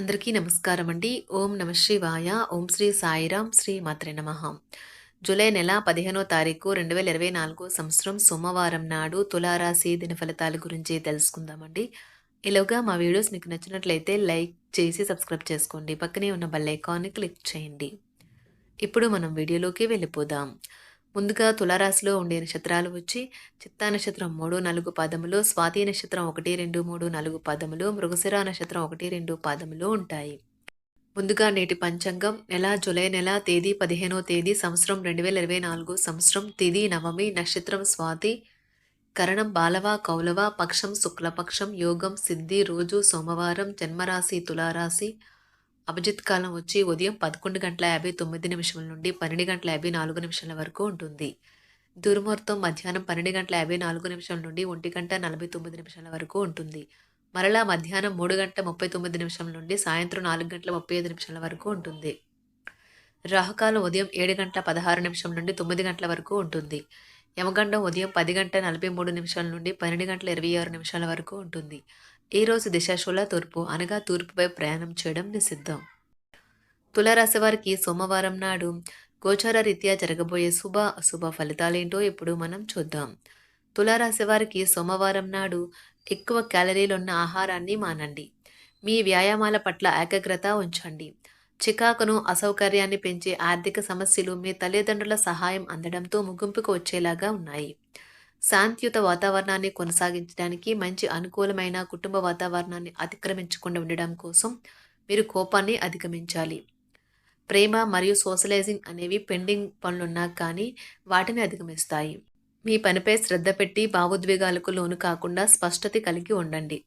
అందరికీ నమస్కారం అండి. ఓం నమ శివాయ. ఓం శ్రీ సాయిరాం శ్రీ మాత్రే నమ. జూలై నెల పదిహేనో తారీఖు రెండు వేల ఇరవై నాలుగు సంవత్సరం సోమవారం నాడు తులారాశి దిన ఫలితాల గురించి తెలుసుకుందామండి. ఇలాగా మా వీడియోస్ మీకు నచ్చినట్లయితే లైక్ చేసి సబ్స్క్రైబ్ చేసుకోండి. పక్కనే ఉన్న బెల్ ఐకాన్ని క్లిక్ చేయండి. ఇప్పుడు మనం వీడియోలోకి వెళ్ళిపోదాం. ముందుగా తులారాశిలో ఉండే నక్షత్రాలు వచ్చి చిత్తా నక్షత్రం మూడు నాలుగు పాదములు స్వాతి నక్షత్రం ఒకటి రెండు మూడు నాలుగు పాదములు మృగశిర నక్షత్రం ఒకటి రెండు పాదములు ఉంటాయి. ముందుగా నేటి పంచాంగం నెల జూలై నెల తేదీ పదిహేనో తేదీ సంవత్సరం రెండు వేల ఇరవై నాలుగు సంవత్సరం తిది నవమి నక్షత్రం స్వాతి కరణం బాలవ కౌలవ పక్షం శుక్లపక్షం యోగం సిద్ధి రోజు సోమవారం జన్మరాశి తులారాశి అభిజిత్ కాలం వచ్చి ఉదయం పదకొండు గంటల యాభై తొమ్మిది నిమిషాల నుండి పన్నెండు గంటల యాభై నాలుగు నిమిషాల వరకు ఉంటుంది. దుర్ముహూర్తం మధ్యాహ్నం పన్నెండు గంటల యాభై నాలుగు నిమిషాల నుండి ఒంటి గంట నలభై తొమ్మిది నిమిషాల వరకు ఉంటుంది. మరలా మధ్యాహ్నం మూడు గంటల ముప్పై తొమ్మిది నిమిషాల నుండి సాయంత్రం నాలుగు గంటల ముప్పై ఐదు నిమిషాల వరకు ఉంటుంది. రాహుకాలం ఉదయం ఏడు గంటల పదహారు నిమిషం నుండి తొమ్మిది గంటల వరకు ఉంటుంది. యమగండం ఉదయం పది గంటల నలభై మూడు నిమిషాల నుండి పన్నెండు గంటల ఇరవై ఆరు నిమిషాల వరకు ఉంటుంది. ఈ రోజు దిశాశూల తూర్పు అనగా తూర్పుపై ప్రయాణం చేయడం నిషిద్ధం. తులారాశి వారికి సోమవారం నాడు గోచార రీత్యా జరగబోయే శుభ అశుభ ఫలితాలేంటో ఇప్పుడు మనం చూద్దాం. తులారాశి వారికి సోమవారం నాడు ఎక్కువ క్యాలరీలున్న ఆహారాన్ని మానండి. మీ వ్యాయామాల పట్ల ఏకాగ్రత ఉంచండి. చికాకును అసౌకర్యాన్ని పెంచే ఆర్థిక సమస్యలు మీ తల్లిదండ్రుల సహాయం అందడంతో ముగింపుకు వచ్చేలాగా ఉన్నాయి. శాంతియుత వాతావరణాన్ని కొనసాగించడానికి మంచి అనుకూలమైన కుటుంబ వాతావరణాన్ని అతిక్రమించకుండా ఉండడం కోసం మీరు కోపాన్ని అధిగమించాలి. ప్రేమ మరియు సోషలైజింగ్ అనేవి పెండింగ్ పనులున్నా కానీ వాటిని అధిగమిస్తాయి. మీ పనిపై శ్రద్ధ పెట్టి భావోద్వేగాలకు లోను కాకుండా స్పష్టత కలిగి ఉండండి.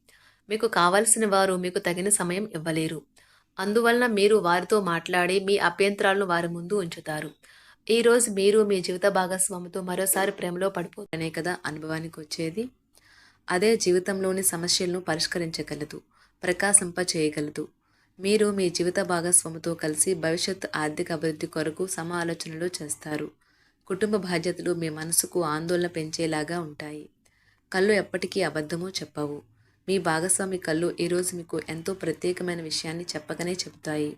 మీకు కావలసిన వారు మీకు తగిన సమయం ఇవ్వలేరు. అందువలన మీరు వారితో మాట్లాడి మీ అభ్యంతరాలను వారి ముందు ఉంచుతారు. ఈరోజు మీరు మీ జీవిత భాగస్వామితో మరోసారి ప్రేమలో పడిపోతేనే కదా అనుభవానికి వచ్చేది? అదే జీవితంలోని సమస్యలను పరిష్కరించగలదు ప్రకాశింప చేయగలదు. మీరు మీ జీవిత భాగస్వామితో కలిసి భవిష్యత్ ఆర్థిక అభివృద్ధి కొరకు సమాలోచనలు చేస్తారు. కుటుంబ బాధ్యతలు మీ మనసుకు ఆందోళన పెంచేలాగా ఉంటాయి. కళ్ళు ఎప్పటికీ అబద్ధము చెప్పవు. మీ భాగస్వామి కళ్ళు ఈరోజు మీకు ఎంతో ప్రత్యేకమైన విషయాన్ని చెప్పకనే చెబుతాయి.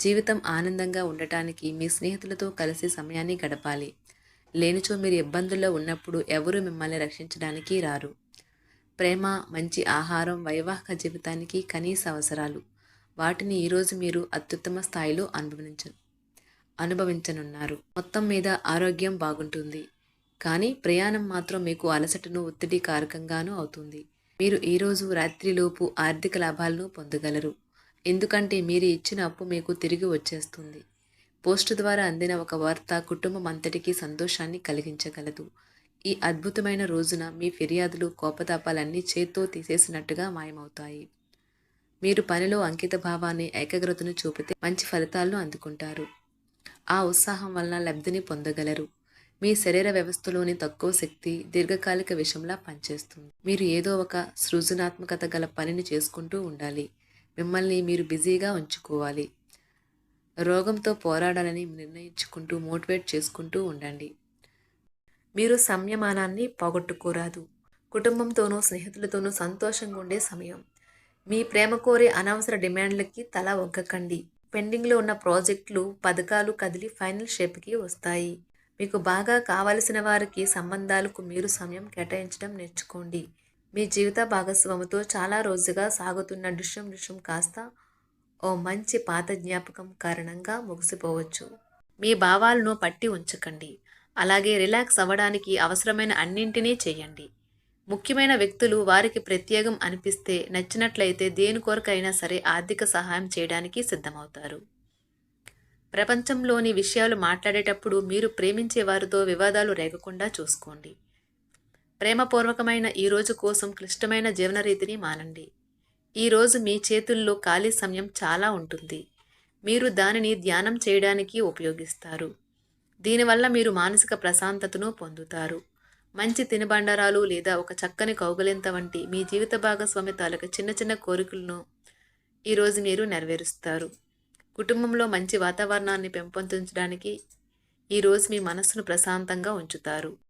జీవితం ఆనందంగా ఉండటానికి మీ స్నేహితులతో కలిసి సమయాన్ని గడపాలి. లేనిచో మీరు ఇబ్బందుల్లో ఉన్నప్పుడు ఎవరు మిమ్మల్ని రక్షించడానికి రారు. ప్రేమ మంచి ఆహారం వైవాహిక జీవితానికి కనీస అవసరాలు. వాటిని ఈరోజు మీరు అత్యుత్తమ స్థాయిలో అనుభవించ అనుభవించనున్నారు. మొత్తం మీద ఆరోగ్యం బాగుంటుంది. కానీ ప్రయాణం మాత్రం మీకు అలసటను ఒత్తిడి కారకంగానూ అవుతుంది. మీరు ఈరోజు రాత్రిలోపు ఆర్థిక లాభాలను పొందగలరు. ఎందుకంటే మీరు ఇచ్చిన అప్పు మీకు తిరిగి వచ్చేస్తుంది. పోస్టు ద్వారా అందిన ఒక వార్త కుటుంబం అంతటికీ సంతోషాన్ని కలిగించగలదు. ఈ అద్భుతమైన రోజున మీ ఫిర్యాదులు కోపతాపాలన్నీ చేత్తో తీసేసినట్టుగా మాయమవుతాయి. మీరు పనిలో అంకిత భావాన్ని ఏకాగ్రతను చూపితే మంచి ఫలితాలను అందుకుంటారు. ఆ ఉత్సాహం వలన లబ్ధిని పొందగలరు. మీ శరీర వ్యవస్థలోని తక్కువ శక్తి దీర్ఘకాలిక విషయంలా పనిచేస్తుంది. మీరు ఏదో ఒక సృజనాత్మకత గల పనిని చేసుకుంటూ ఉండాలి. మిమ్మల్ని మీరు బిజీగా ఉంచుకోవాలి. రోగంతో పోరాడాలని నిర్ణయించుకుంటూ మోటివేట్ చేసుకుంటూ ఉండండి. మీరు సంయమానాన్ని పోగొట్టుకోరాదు. కుటుంబంతోనూ స్నేహితులతోనూ సంతోషంగా ఉండే సమయం. మీ ప్రేమ కోరే అనవసర డిమాండ్లకి తల ఒగ్గకండి పెండింగ్లో ఉన్న ప్రాజెక్టులు పథకాలు కదిలి ఫైనల్ షేప్కి వస్తాయి. మీకు బాగా కావలసిన వారికి సంబంధాలకు మీరు సమయం కేటాయించడం నేర్చుకోండి. మీ జీవిత భాగస్వామితో చాలా రోజుగా సాగుతున్న దృశ్యం దృశ్యం కాస్త ఓ మంచి పాత జ్ఞాపకం కారణంగా ముగిసిపోవచ్చు. మీ భావాలను పట్టి ఉంచకండి. అలాగే రిలాక్స్ అవ్వడానికి అవసరమైన అన్నింటినీ చేయండి. ముఖ్యమైన వ్యక్తులు వారికి ప్రత్యేకం అనిపిస్తే నచ్చినట్లయితే దేని కొరకైనా సరే ఆర్థిక సహాయం చేయడానికి సిద్ధమవుతారు. ప్రపంచంలోని విషయాలు మాట్లాడేటప్పుడు మీరు ప్రేమించే వారితో వివాదాలు రేగకుండా చూసుకోండి. ప్రేమపూర్వకమైన ఈ రోజు కోసం క్లిష్టమైన జీవన రీతిని మానండి ఈరోజు మీ చేతుల్లో ఖాళీ సమయం చాలా ఉంటుంది. మీరు దానిని ధ్యానం చేయడానికి ఉపయోగిస్తారు. దీనివల్ల మీరు మానసిక ప్రశాంతతను పొందుతారు. మంచి తినుబండరాలు లేదా ఒక చక్కని కౌగలింత వంటి మీ జీవిత భాగస్వామి తాలూకు చిన్న చిన్న కోరికలను ఈరోజు మీరు నెరవేరుస్తారు. కుటుంబంలో మంచి వాతావరణాన్ని పెంపొందించడానికి ఈరోజు మీ మనస్సును ప్రశాంతంగా ఉంచుతారు.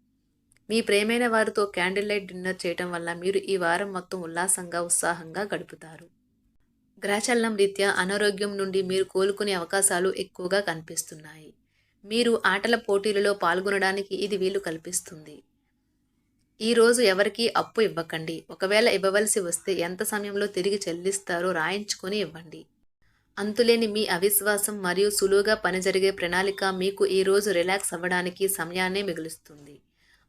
మీ ప్రేమైన వారితో క్యాండిల్ లైట్ డిన్నర్ చేయటం వల్ల మీరు ఈ వారం మొత్తం ఉల్లాసంగా ఉత్సాహంగా గడుపుతారు. గ్రహచలనం రీత్యా అనారోగ్యం నుండి మీరు కోలుకునే అవకాశాలు ఎక్కువగా కనిపిస్తున్నాయి. మీరు ఆటల పోటీలలో పాల్గొనడానికి ఇది వీలు కల్పిస్తుంది. ఈరోజు ఎవరికీ అప్పు ఇవ్వకండి. ఒకవేళ ఇవ్వవలసి వస్తే ఎంత సమయంలో తిరిగి చెల్లిస్తారో రాయించుకొని ఇవ్వండి. అంతులేని మీ అవిశ్వాసం మరియు సులువుగా పని జరిగే ప్రణాళిక మీకు ఈరోజు రిలాక్స్ అవ్వడానికి సమయాన్నే మిగులుస్తుంది.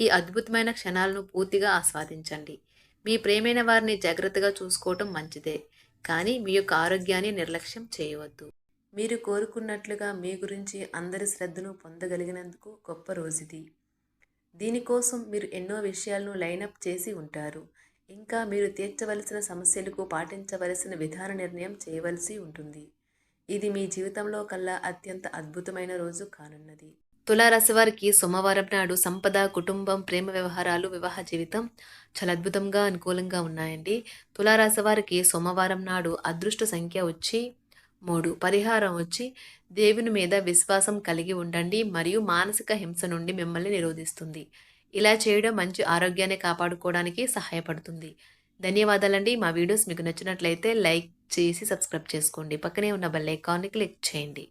ఈ అద్భుతమైన క్షణాలను పూర్తిగా ఆస్వాదించండి. మీ ప్రేమైన వారిని జాగ్రత్తగా చూసుకోవటం మంచిదే కానీ మీ యొక్క ఆరోగ్యాన్ని నిర్లక్ష్యం చేయవద్దు. మీరు కోరుకున్నట్లుగా మీ గురించి అందరి శ్రద్ధను పొందగలిగినందుకు గొప్ప రోజుది. దీనికోసం మీరు ఎన్నో విషయాలను లైనప్ చేసి ఉంటారు. ఇంకా మీరు తీర్చవలసిన సమస్యలకు పాటించవలసిన విధాన నిర్ణయం చేయవలసి ఉంటుంది. ఇది మీ జీవితంలో కల్లా అత్యంత అద్భుతమైన రోజు కానున్నది. తులారాశి వారికి సోమవారం నాడు సంపద కుటుంబం ప్రేమ వ్యవహారాలు వివాహ జీవితం చాలా అద్భుతంగా అనుకూలంగా ఉన్నాయండి. తులారాశి వారికి సోమవారం నాడు అదృష్ట సంఖ్య వచ్చి మూడు పరిహారం వచ్చి దేవుని మీద విశ్వాసం కలిగి ఉండండి మరియు మానసిక హింస నుండి మిమ్మల్ని నిరోధిస్తుంది. ఇలా చేయడం మంచి ఆరోగ్యాన్ని కాపాడుకోవడానికి సహాయపడుతుంది. ధన్యవాదాలండి. మా వీడియోస్ మీకు నచ్చినట్లయితే లైక్ చేసి సబ్స్క్రైబ్ చేసుకోండి. పక్కనే ఉన్న బెల్ ఐకాన్ని క్లిక్ చేయండి.